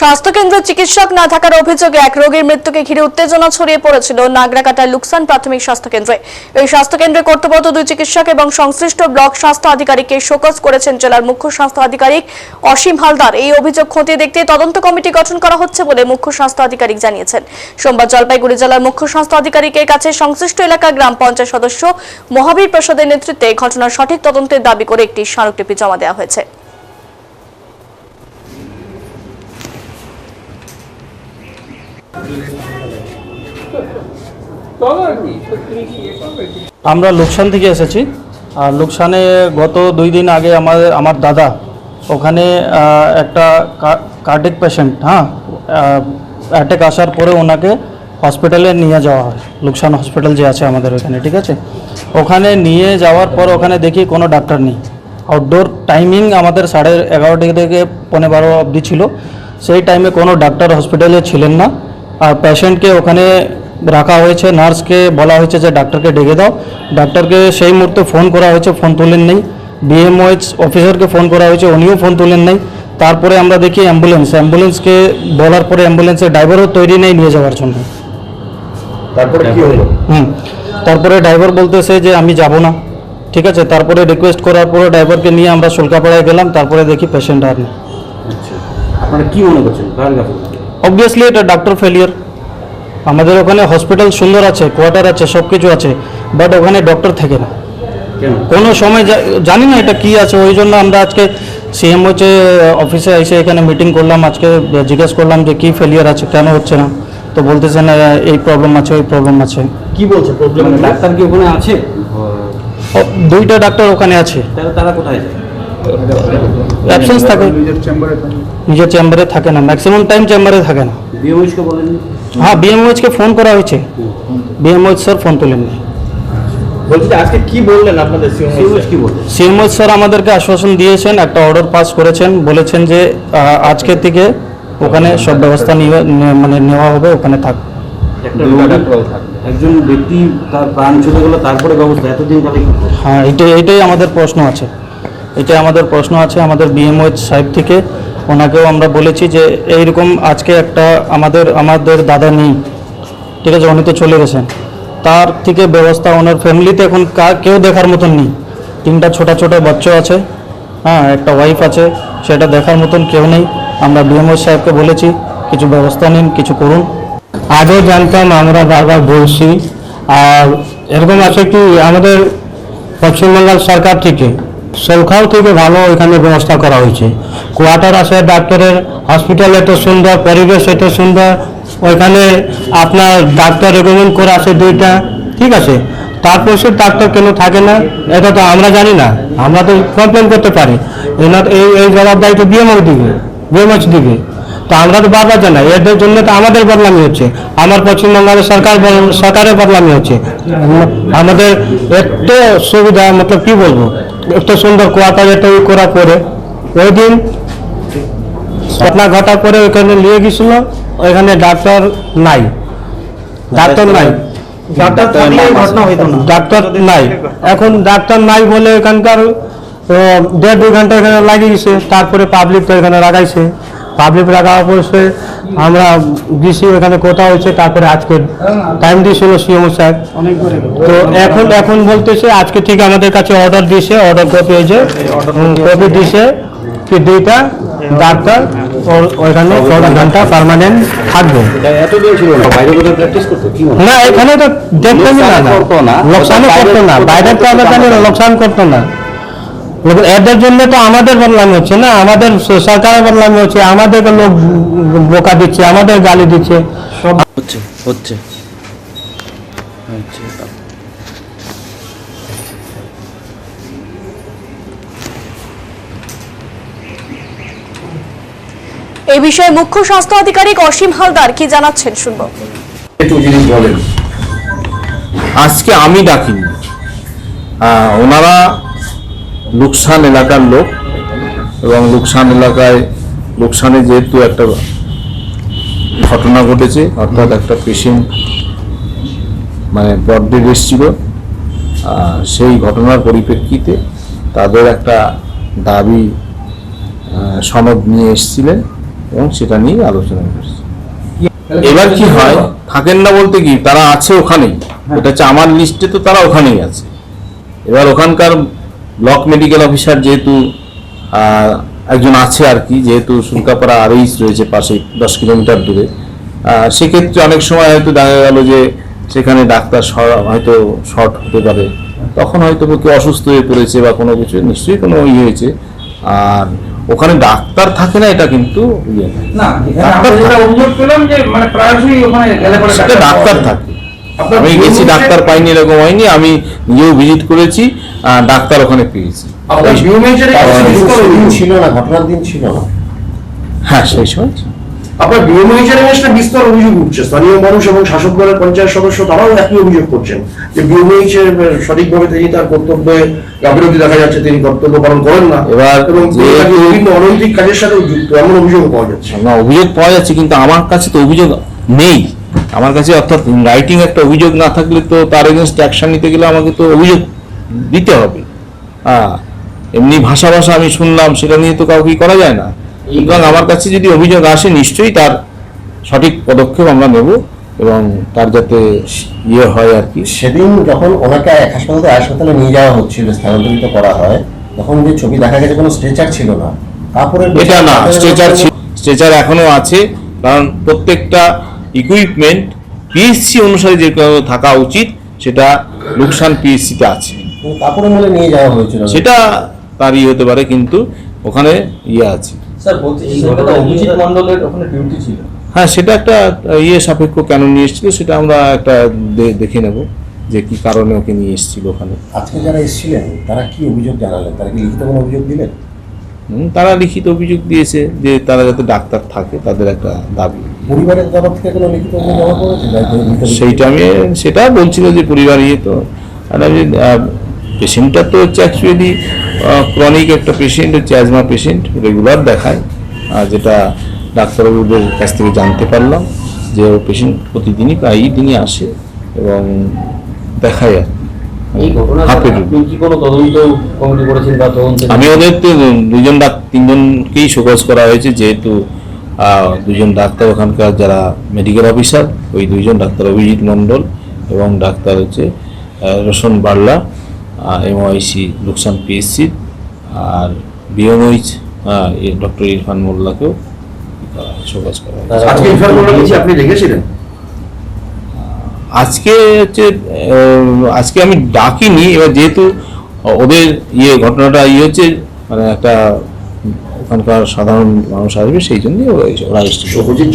স্বাস্থ্যকেন্দ্র চিকিৎসক না থাকার অভিযোগে এক রোগীর মৃত্যুকে ঘিরে উত্তেজনা ছড়িয়ে পড়েছিল নাগরাকাটার লুকসান প্রাথমিক স্বাস্থ্যকেন্দ্রে। এই স্বাস্থ্যকেন্দ্রে কর্তব্যরত দুই চিকিৎসক এবং সংশ্লিষ্ট ব্লক স্বাস্থ্য আধিকারিককে শোকজ করেছেন জেলার মুখ্য স্বাস্থ্য আধিকারিক অসীম হালদার। এই অভিযোগ খতিয়ে দেখতে তদন্ত কমিটি গঠন করা হচ্ছে বলে মুখ্য স্বাস্থ্য আধিকারিক জানিয়েছেন। সোমবার জলপাইগুড়ি জেলার মুখ্য স্বাস্থ্য আধিকারিকের কাছে সংশ্লিষ্ট এলাকা গ্রাম পঞ্চায়েত সদস্য মহাবীর প্রসাদের নেতৃত্বে ঘটনার সঠিক তদন্তের দাবি করে একটি স্মারকলিপি জমা দেওয়া হয়েছে। আমরা লোকসান থেকে এসেছি। আর লোকসানে গত দুই দিন আগে আমাদের আমার দাদা ওখানে একটা কার্ডিক পেশেন্ট হ্যাঁ অ্যাটেক আসার পরে ওনাকে হসপিটালে নিয়ে যাওয়া হয়। লোকসান হসপিটাল যে আছে আমাদের ওখানে, ঠিক আছে? ওখানে নিয়ে যাওয়ার পর ওখানে দেখি কোনো ডাক্তার নেই। আউটডোর টাইমিং আমাদের সাড়ে এগারোটা থেকে পৌনে বারো অবধি ছিল। সেই টাইমে কোনো ডাক্তার হসপিটালে ছিলেন না। আর পেশেন্টকে ওখানে রাখা হয়েছে নার্সকে বলা হয়েছে যে ডাক্তারকে ডেকে দাও। ডাক্তারকে সেই মুহূর্তে ফোন করা হয়েছে ফোন তোলেন নেই। বিএমওএইচ অফিসারকে ফোন করা হয়েছে উনিও ফোন তোলেন নেই। তারপরে আমরা দেখি অ্যাম্বুলেন্স অ্যাম্বুলেন্সকে বলার পরে অ্যাম্বুলেন্সের ড্রাইভারও তৈরি নেই নিয়ে যাওয়ার জন্য। তারপরে কি হলো? হুম। তারপরে ড্রাইভার বলতেছে যে আমি যাব না। ঠিক আছে? তারপরে রিকোয়েস্ট করার পরে ড্রাইভারকে নিয়ে আমরা শুল্কাপাড়ায় গেলাম। তারপরে দেখি পেশেন্ট আর নেই। আচ্ছা। আপনারা কি মনে করছেন? অবভিয়াসলি এটা ডাক্তার ফেলিয়ার আমাদের ওখানে হসপিটাল সুন্দর আছে কোয়ার্টার আছে সব কিছু আছে বাট ওখানে ডক্টর থাকে না। কোনো? সময় জানি না এটা কি আছে ওই জন্য আমরা আজকে সিএম হচ্ছে অফিসে এসে এখানে মিটিং করলাম আজকে জিজ্ঞেস করলাম যে কি ফেলিয়ার আছে কেন হচ্ছে না। তো বলতেছেন না এই প্রবলেম আছে ওই প্রবলেম আছে। কি বলছে? প্রবলেম ডাক্তার কি ওখানে আছে? দুইটা ডাক্তার ওখানে আছে। তারা কোথায় যায়? অ্যাবসেন্স থাকে। নিজের চেম্বারে থাকে। না। ম্যাক্সিমাম টাইম চেম্বারে থাকে না। হ্যাঁ বিএমওএইচকে ফোন করা হয়েছে। বিএমওএইচ স্যার ফোন তোলেননি। আজকে কি বললেন আপনাদের সিএমএইচ কি বলছে সিএমওএইচ স্যার আমাদেরকে আশ্বাসন দিয়েছেন একটা অর্ডার পাস করেছেন বলেছেন যে আহ, আজকের থেকে ওখানে সব ব্যবস্থা নিয়ে মানে নেওয়া হবে ওখানে থাক। একজন ব্যক্তি তার প্রাণ চলে গেল তারপরে ব্যবস্থা এতদিন? হ্যাঁ এটাই এটাই আমাদের প্রশ্ন আছে। এটাই আমাদের প্রশ্ন আছে, আমাদের বিএমওএইচ সাহেব থেকে। ওনাকেও আমরা বলেছি যে, এইরকম আজকে একটা আমাদের আমাদের দাদা নেই। ঠিক আছে, উনি তো চলে গেছেন। তার থেকে ব্যবস্থা ওনার ফ্যামিলিতে এখন কেউ দেখার মতন নেই। তিনটা ছোট ছোট বাচ্চা আছে হ্যাঁ একটা ওয়াইফ আছে, সেটা দেখার মতন কেউ নেই। আমরা বিএমও সাহেবকে বলেছি, কিছু ব্যবস্থা নিন, কিছু করুন। আগেও জানতাম আমরা বারবার বলছি, আর এরকম আছে কি, আমাদের পশ্চিমবাংলার সরকার থেকে সংখ্যাও থেকে ভালো এখানে ব্যবস্থা করা হয়েছে। কোয়ার্টার আছে ডাক্তারের হসপিটাল এত সুন্দর, পরিবেশ এত সুন্দর, ওইখানে আপনার ডাক্তার রেকমেন্ড করে আছে দুইটা, ঠিক আছে? তারপর সে ডাক্তার কেন থাকে না? এটা তো আমরা জানি না, আমরা তো কমপ্লেন করতে পারি। এনার এই এই জবাবদারি তো বিএমওর দিকে বিএমএচ দিকে। তো আমরা তো বারবার জানাই, এদের জন্য তো আমাদের বদনামি হচ্ছে। আমার পশ্চিমবঙ্গের সরকার সরকারের বদনামি হচ্ছে। আমাদের এত সুবিধা, মতলব কি বলব? এত সুন্দর কোয়ার্টার তৈরি করা পরে ওই দিন ঘটনা ঘটার পরে ওইখানে নিয়ে গেছিল ওইখানে ডাক্তার নাই। ডাক্তার নাই। ডাক্তার থাকলে এই ঘটনা হইতো না। ডাক্তার নাই। এখন ডাক্তার নাই বলে এখানকার দেড় দুই ঘণ্টা এখানে লাগিয়ে গেছে তারপরে পাবলিক তো এখানে লাগাইছে। পাবলিক লাগাবার পর সে আমরা গেছি ওখানে কোথা হয়েছে তারপরে আজকে টাইম দিয়েছিল সিএম স্যার। তো এখন এখন বলতেছে আজকে ঠিক আমাদের কাছে অর্ডার দিয়েছে অর্ডার কপি হয়েছে। কপি দিয়েছে কি দুইটা ডাক্তার ওইখানে চৌদ্দ ঘণ্টা পার্মানেন্ট থাকবে না বাইরে কোথাও প্র্যাকটিস করতো? কি? না এখানে তো দেখতেই না লোকসান করতো না। লোকসানও করতো না। বাইরের তো আমরা লোকসান করতো না। এদের জন্য তো আমাদের বদনামি হচ্ছে না আমাদের সরকারের বদনামি হচ্ছে আমাদেরকে লোক বোকা দিচ্ছে আমাদের গালি দিচ্ছে হচ্ছে হচ্ছে এই বিষয়ে মুখ্য স্বাস্থ্য আধিকারিক অসীম হালদার কি জানাচ্ছেন শুনব। একটু জিনিস বলেন। আজকে আমি ডাকিনি। আহ, ওনারা লুকসান এলাকার লোক এবং লুকসান এলাকায় লুকসানে যেহেতু একটা ঘটনা ঘটেছে অর্থাৎ একটা পেশেন্ট মানে ব্রডডেড এসেছিল সেই ঘটনার পরিপ্রেক্ষিতে তাদের একটা দাবি সনদ নিয়ে এসেছিলেন এবং সেটা নিয়ে আলোচনা করছি এবার কি হয় থাকেন না বলতে কি তারা আছে ওখানেই। এটা হচ্ছে আমার লিস্টে তো তারা ওখানেই আছে। এবার ওখানকার ব্লক মেডিকেল অফিসার যেহেতু একজন আছে আর কি যেহেতু সুলকাপাড়া আরইস রয়েছে পাশে দশ কিলোমিটার দূরে। সেক্ষেত্রে অনেক সময় হয়তো দেখা গেল যে সেখানে ডাক্তার হয়তো শর্ট হতে পারে। তখন হয়তো কেউ অসুস্থ হয়ে পড়েছে বা কোনো কিছু নিশ্চয়ই কোনো ইয়ে হয়েছে। আর ওখানে ডাক্তার থাকে না এটা কিন্তু ইয়ে মানে ডাক্তার থাকে। আমি গেছি ডাক্তার পাইনি এরকম হয়নি আমি নিজেও ভিজিট করেছি ডাক্তার ওখানে পেয়েছি। ছিল না ঘটনার দিন ছিল না। হ্যাঁ সেই সময় আপনার বিএমএইচের একটা বিস্তর অভিযোগ উঠছে। স্থানীয় মানুষ এবং শাসক দলের পঞ্চায়েত সদস্য তারাও একই অভিযোগ করছেন যে বিএমএইচ এর সঠিকভাবে তিনি তার কর্তব্যে গাফিলতি দেখা যাচ্ছে তিনি কর্তব্য পালন করেন না। এবার এবং তিনি যেহেতু- বিভিন্ন অনৈতিক কাজের সাথে যুক্ত এমন অভিযোগ পাওয়া যাচ্ছে। না অভিযোগ পাওয়া যাচ্ছে কিন্তু আমার কাছে তো অভিযোগ নেই। আমার কাছে অর্থাৎ রাইটিং একটা অভিযোগ না থাকলে তো তার এগেনস্ট অ্যাকশন নিতে গেলে আমাকে তো অভিযোগ দিতে হবে। হ্যাঁ এমনি ভাষা ভাষা আমি শুনলাম সেটা নিয়ে তো কাউকে করা যায় না। সুতরাং আমার কাছে যদি অভিযোগ আসে নিশ্চয়ই তার সঠিক পদক্ষেপ আমরা নেব এবং তার যাতে ইয়ে হয় আর কি। সেদিন যখন ওনাকে এক হাসপাতালে হাসপাতালে নিয়ে যাওয়া হচ্ছিল স্থানান্তরিত করা হয় তখন যে ছবি দেখা গেছে কোনো স্ট্রেচার ছিল না। তারপরে এটা না স্ট্রেচার স্ট্রেচার এখনও আছে কারণ প্রত্যেকটা ইকুইপমেন্ট পিএসসি অনুসারে যে থাকা উচিত সেটা লোকসান পিএসসিতে আছে। তারপরে মনে নিয়ে যাওয়া হয়েছিল। সেটা তার ইয়ে হতে পারে কিন্তু ওখানে ইয়ে আছে। হ্যাঁ সেটা একটা ইয়ে সাপেক্ষ কেন নিয়ে এসেছিল সেটা আমরা একটা দেখে নেব যে কি কারণে ওকে নিয়ে এসেছিল ওখানে। আজকে যারা এসেছিলেন তারা কি অভিযোগ জানালেন? তারা কি লিখিত কোনো অভিযোগ দিলেন? হুম, তারা লিখিত অভিযোগ দিয়েছে যে তারা যাতে ডাক্তার থাকে তাদের একটা দাবি। পরিবারের তরফ থেকে কোনো লিখিত জমা সেইটা আমি সেটা বলছিল যে পরিবার ইয়ে তো। আর আমি পেশেন্টটা তো হচ্ছে অ্যাকচুয়ালি ক্রনিক একটা পেশেন্ট হচ্ছে অ্যাজমা পেশেন্ট রেগুলার দেখায়। আর যেটা ডাক্তারবাবুদের কাছ থেকে জানতে পারলাম যে ও পেশেন্ট প্রতিদিনই প্রায়ই দিনই আসে এবং দেখায় আর আমি ওদের তো দুজন ডাক তিনজনকেই শোকজ করা হয়েছে যেহেতু দুজন ডাক্তার ওখানকার যারা মেডিকেল অফিসার ওই দুইজন ডাক্তার অভিজিৎ মণ্ডল এবং ডাক্তার হচ্ছে রোশন বার্লা এমওআইসি লোকসান পিএসসি আর বিএমওইচ ডক্টর ইরফান মোল্লাকেও শোকজ করা আপনি আজকে হচ্ছে আজকে আমি ডাকিনি এবার যেহেতু ওদের ইয়ে ঘটনাটা ইয়ে হচ্ছে মানে একটা ওখানকার সাধারণ মানুষ আসবে সেই জন্যই ওরা ওরা এসেছে।